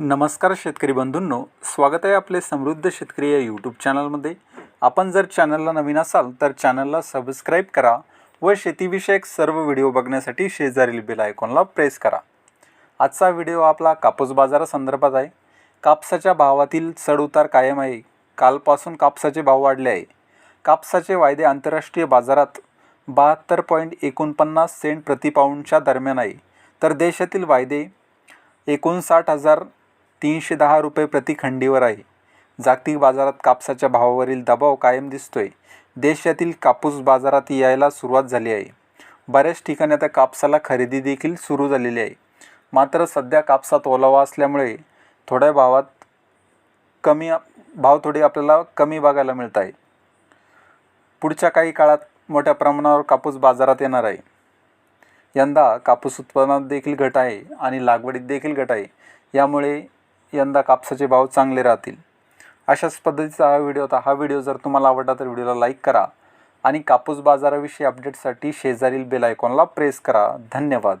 नमस्कार शेतकरी बंधूंनो स्वागत आहे आपले समृद्ध शेतकरी या यूट्यूब चॅनलमध्ये आपण जर चॅनलला नवीन असाल तर चॅनलला सबस्क्राईब करा व शेतीविषयक सर्व व्हिडिओ बघण्यासाठी शेजारील बेल आयकॉनला प्रेस करा. आजचा व्हिडिओ आपला कापूस बाजारासंदर्भात आहे. कापसाच्या भावातील चढउतार कायम आहे. कालपासून कापसाचे भाव वाढले आहे. कापसाचे वायदे आंतरराष्ट्रीय बाजारात बहात्तर पॉईंट एकोणपन्नास सेंट प्रतिपाऊंडच्या दरम्यान आहे. तर देशातील वायदे एकोणसाठ हजार तीनशे दहा रुपये प्रति खंडीवर आहे. जागतिक बाजारात कापसाच्या भावावरील दबाव कायम दिसतोय. देशातील कापूस बाजारात यायला सुरुवात झाली आहे. बऱ्याच ठिकाणी आता कापसाला खरेदी देखील सुरू झालेली आहे. मात्र सध्या कापसात ओलावा असल्यामुळे थोड्या भावात कमी भाव थोडे आपल्याला कमी बघायला मिळत आहे पुढच्या काही काळात मोठ्या प्रमाणावर कापूस बाजारात येणार आहे. यंदा कापूस उत्पादनात देखील घट आहे आणि लागवडीत देखील घट आहे. यामुळे यंदा कापसाचे भाव चांगले राहतील. अशाच पद्धतीचा हा व्हिडिओ होता. हा व्हिडिओ जर तुम्हाला आवडला तर व्हिडिओला लाईक करा आणि कापूस बाजाराविषयी अपडेटसाठी शेजारील बेल आयकॉनला प्रेस करा. धन्यवाद.